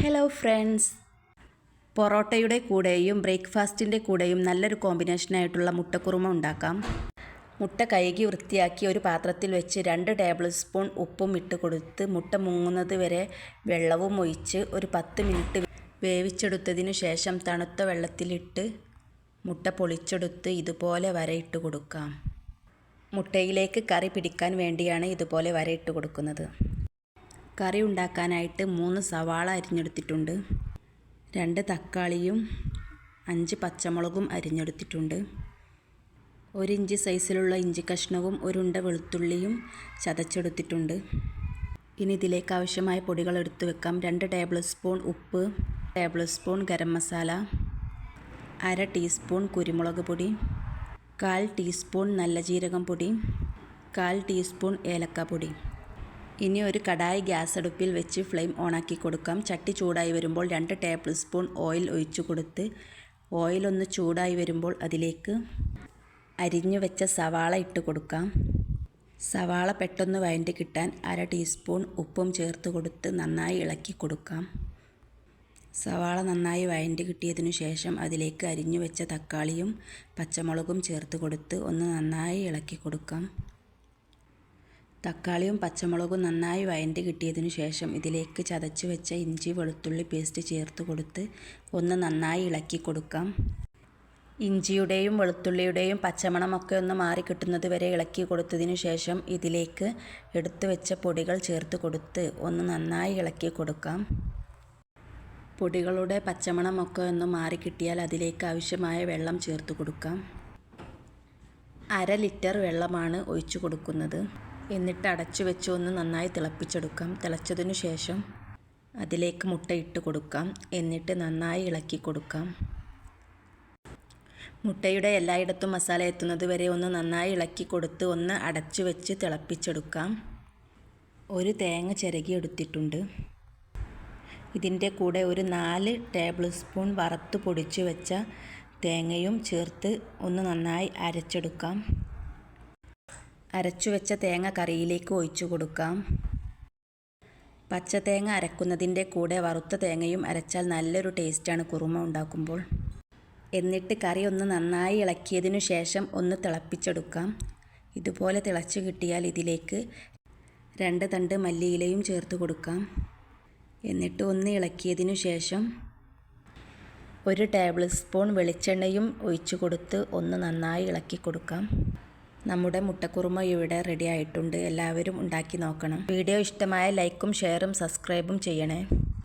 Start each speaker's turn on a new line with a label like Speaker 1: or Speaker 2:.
Speaker 1: Hello friends പൊറോട്ടയുടെ കൂടെയും ബ്രേക്ക്ഫാസ്റ്റിന്റെ കൂടെയും നല്ലൊരു കോമ്പിനേഷനായിട്ടുള്ള മുട്ടക്കുറുമ ഉണ്ടാക്കാം. മുട്ട കഴുകി വൃത്തിയാക്കി ഒരു പാത്രത്തിൽ വെച്ച് രണ്ട് ടേബിൾ സ്പൂൺ ഉപ്പും ഇട്ട് കൊടുത്ത് മുട്ട മുങ്ങുന്നത് വരെ വെള്ളവും ഒഴിച്ച് ഒരു പത്ത് മിനിറ്റ് വേവിച്ചെടുത്തതിന് ശേഷം തണുത്ത വെള്ളത്തിലിട്ട് മുട്ട പൊളിച്ചെടുത്ത് ഇതുപോലെ വരയിട്ട് കൊടുക്കാം. മുട്ടയിലേക്ക് കറി പിടിക്കാൻ വേണ്ടിയാണ് ഇതുപോലെ വരയിട്ട് കൊടുക്കുന്നത്. കറി ഉണ്ടാക്കാനായിട്ട് മൂന്ന് സവാള അരിഞ്ഞെടുത്തിട്ടുണ്ട്. രണ്ട് തക്കാളിയും അഞ്ച് പച്ചമുളകും അരിഞ്ഞെടുത്തിട്ടുണ്ട്. ഒരു ഇഞ്ച് സൈസിലുള്ള ഇഞ്ചി കഷ്ണവും ഒരുണ്ട വെളുത്തുള്ളിയും ചതച്ചെടുത്തിട്ടുണ്ട്. ഇനി ഇതിലേക്ക് ആവശ്യമായ പൊടികൾ എടുത്തു വെക്കാം. രണ്ട് ടേബിൾ സ്പൂൺ ഉപ്പ് ടേബിൾ സ്പൂൺ ഗരം മസാല അര ടീസ്പൂൺ കുരുമുളക് പൊടി കാൽ ടീസ്പൂൺ നല്ല ജീരകം പൊടി കാൽ ടീസ്പൂൺ ഏലക്കാപ്പൊടി ഇനി ഒരു കടായി ഗ്യാസ് അടുപ്പിൽ വെച്ച് ഫ്ലെയിം ഓണാക്കി കൊടുക്കാം. ചട്ടി ചൂടായി വരുമ്പോൾ രണ്ട് ടേബിൾ സ്പൂൺ ഓയിൽ ഒഴിച്ചു കൊടുത്ത് ഓയിൽ ഒന്ന് ചൂടായി വരുമ്പോൾ അതിലേക്ക് അരിഞ്ഞു വെച്ച സവാള ഇട്ട് കൊടുക്കാം. സവാള പെട്ടെന്ന് വഴണ്ടി കിട്ടാൻ അര ടീസ്പൂൺ ഉപ്പും ചേർത്ത് കൊടുത്ത് നന്നായി ഇളക്കി കൊടുക്കാം. സവാള നന്നായി വഴണ്ടി കിട്ടിയതിനു ശേഷം അതിലേക്ക് അരിഞ്ഞു വെച്ച തക്കാളിയും പച്ചമുളകും ചേർത്ത് കൊടുത്ത് ഒന്ന് നന്നായി ഇളക്കി കൊടുക്കാം. തക്കാളിയും പച്ചമുളകും നന്നായി വഴണ്ടി കിട്ടിയതിനു ശേഷം ഇതിലേക്ക് ചതച്ച് വെച്ച ഇഞ്ചി വെളുത്തുള്ളി പേസ്റ്റ് ചേർത്ത് കൊടുത്ത് ഒന്ന് നന്നായി ഇളക്കി കൊടുക്കാം. ഇഞ്ചിയുടെയും വെളുത്തുള്ളിയുടെയും പച്ചമണമൊക്കെ ഒന്ന് മാറി കിട്ടുന്നത് വരെ ഇളക്കി കൊടുത്തതിനു ശേഷം ഇതിലേക്ക് എടുത്തു വെച്ച പൊടികൾ ചേർത്ത് കൊടുത്ത് ഒന്ന് നന്നായി ഇളക്കി കൊടുക്കാം. പൊടികളുടെ പച്ചമണമൊക്കെ ഒന്ന് മാറി കിട്ടിയാൽ അതിലേക്ക് ആവശ്യമായ വെള്ളം ചേർത്ത് കൊടുക്കാം. അര ലിറ്റർ വെള്ളമാണ് ഒഴിച്ചു കൊടുക്കുന്നത്. എന്നിട്ട് അടച്ചു വെച്ച് ഒന്ന് നന്നായി തിളപ്പിച്ചെടുക്കാം. തിളച്ചതിനു ശേഷം അതിലേക്ക് മുട്ട ഇട്ട് കൊടുക്കാം. എന്നിട്ട് നന്നായി ഇളക്കി കൊടുക്കാം. മുട്ടയുടെ എല്ലായിടത്തും മസാല എത്തുന്നത് വരെ ഒന്ന് നന്നായി ഇളക്കി കൊടുത്ത് ഒന്ന് അടച്ചു വെച്ച് തിളപ്പിച്ചെടുക്കാം. ഒരു തേങ്ങ ചിരകി എടുത്തിട്ടുണ്ട്. ഇതിന്റെ കൂടെ ഒരു നാല് ടേബിൾ സ്പൂൺ വറുത്ത് പൊടിച്ച് വെച്ച തേങ്ങയും ചേർത്ത് ഒന്ന് നന്നായി അരച്ചെടുക്കാം. അരച്ചു വെച്ച തേങ്ങ കറിയിലേക്ക് ഒഴിച്ചു കൊടുക്കാം. പച്ച തേങ്ങ അരക്കുന്നതിന്റെ കൂടെ വറുത്ത തേങ്ങയും അരച്ചാൽ നല്ലൊരു ടേസ്റ്റാണ് കുറുമ ഉണ്ടാക്കുമ്പോൾ. എന്നിട്ട് കറി ഒന്ന് നന്നായി ഇളക്കിയതിനു ശേഷം ഒന്ന് തിളപ്പിച്ചെടുക്കാം. ഇതുപോലെ തിളച്ചു കിട്ടിയാൽ ഇതിലേക്ക് രണ്ട് തണ്ട് മല്ലിയിലയും ചേർത്ത് കൊടുക്കാം. എന്നിട്ട് ഒന്ന് ഇളക്കിയതിനു ശേഷം ഒരു ടേബിൾ സ്പൂൺ വെളിച്ചെണ്ണയും ഒഴിച്ചു കൊടുത്ത് ഒന്ന് നന്നായി ഇളക്കി കൊടുക്കാം. നമ്മുടെ മുട്ടക്കുറുമ ഇവിടെ റെഡി ആയിട്ടുണ്ട്. എല്ലാവരും ഉണ്ടാക്കി നോക്കണം. വീഡിയോ ഇഷ്ടമായ ലൈക്കും ഷെയറും സബ്സ്ക്രൈബും ചെയ്യണേ.